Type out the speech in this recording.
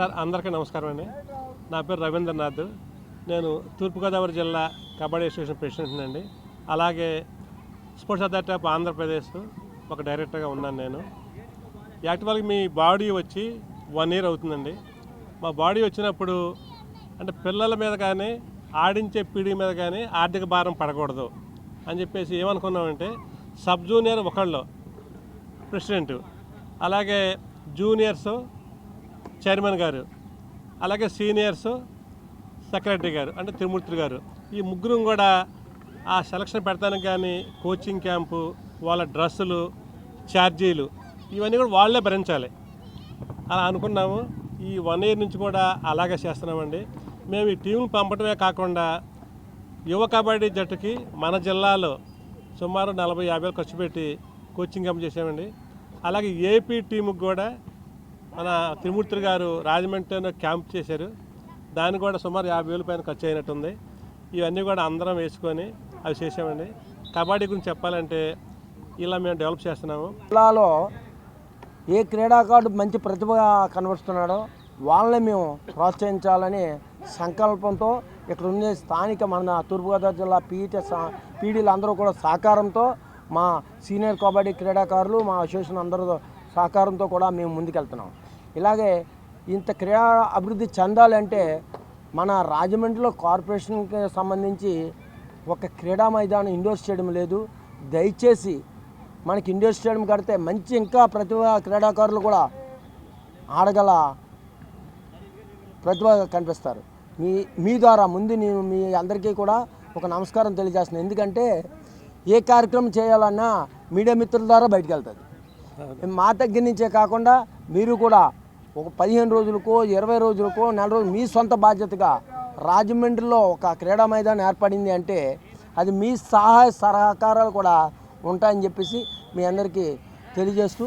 Sir అందరికీ నమస్కారం అండి. నా పేరు రవీంద్రనాథ్ నేను తూర్పుగోదావరి జిల్లా కబడ్డీ అసోసియేషన్ ప్రెసిడెంట్ అండి. అలాగే స్పోర్ట్స్ అథారిటీ ఆఫ్ ఆంధ్రప్రదేశ్ ఒక డైరెక్టర్గా ఉన్నాను నేను. యాక్చువల్గా మీ బాడీ వచ్చి వన్ ఇయర్ అవుతుందండి. మా బాడీ వచ్చినప్పుడు అంటే పిల్లల మీద కానీ ఆడించే పీడి మీద కానీ ఆర్థిక భారం పడకూడదు అని చెప్పేసి ఏమనుకున్నామంటే సబ్ జూనియర్ ఒకళ్ళు ప్రెసిడెంట్ అలాగే జూనియర్స్ చైర్మన్ గారు అలాగే సీనియర్స్ సెక్రటరీ గారు అంటే తిరుమూర్తి గారు. ఈ ముగ్గురు కూడా ఆ సెలక్షన్ పెడతానికి కానీ కోచింగ్ క్యాంపు వాళ్ళ డ్రెస్సులు ఛార్జీలు ఇవన్నీ కూడా వాళ్ళే భరించాలి. అలా అనుకున్నాము. ఈ వన్ ఇయర్ నుంచి కూడా అలాగే చేస్తున్నామండి. మేము ఈ టీంలు పంపడమే కాకుండా యువ కబడ్డీ జట్టుకి మన జిల్లాలో సుమారు నలభై యాభై వేలు ఖర్చు పెట్టి కోచింగ్ క్యాంప్ చేసామండి అలాగే ఏపీ టీముకి కూడా మన త్రిమూర్తి గారు రాజమండ్రిలో క్యాంప్ చేశారు. దానికి కూడా సుమారు యాభై వేలు పైన ఖర్చు అయినట్టుంది. ఇవన్నీ కూడా అందరం వేసుకొని అవి చేసామండి కబడ్డీ గురించి చెప్పాలంటే ఇలా మేము డెవలప్ చేస్తున్నాము. జిల్లాలో ఏ క్రీడాకారుడు మంచి ప్రతిభ కనబరుస్తున్నాడో వాళ్ళని మేము ప్రోత్సహించాలని సంకల్పంతో ఇక్కడ ఉండే స్థానిక మన తూర్పుగోదావరి జిల్లా పీఈటీ పీడీలు అందరూ కూడా సహకారంతో మా సీనియర్ కబడ్డీ క్రీడాకారులు మా అసోసియేషన్ అందరూ సహకారంతో కూడా మేము ముందుకెళ్తున్నాం. ఇలాగే ఇంత క్రీడా అభివృద్ధి చెందాలంటే మన రాజమండ్రిలో కార్పొరేషన్కి సంబంధించి ఒక క్రీడా మైదానం ఇండోర్ స్టేడియం లేదు. దయచేసి మనకి ఇండోర్ స్టేడియం కడితే మంచి ఇంకా ప్రతిభ క్రీడాకారులు కూడా ఆడగల ప్రతిభ కనిపిస్తారు. మీ మీ ద్వారా ముందు నేను మీ అందరికీ కూడా ఒక నమస్కారం తెలియజేస్తున్నాను. ఎందుకంటే ఏ కార్యక్రమం చేయాలన్నా మీడియా మిత్రుల ద్వారా బయటకు వెళ్తుంది. మా దగ్గర నుంచే కాకుండా మీరు కూడా ఒక పదిహేను రోజులకో ఇరవై రోజులకో నెల రోజులు మీ సొంత బాధ్యతగా రాజమండ్రిలో ఒక క్రీడా మైదానం ఏర్పడింది అంటే అది మీ సహాయ సహకారాలు కూడా ఉంటాయని చెప్పేసి మీ అందరికీ తెలియజేస్తూ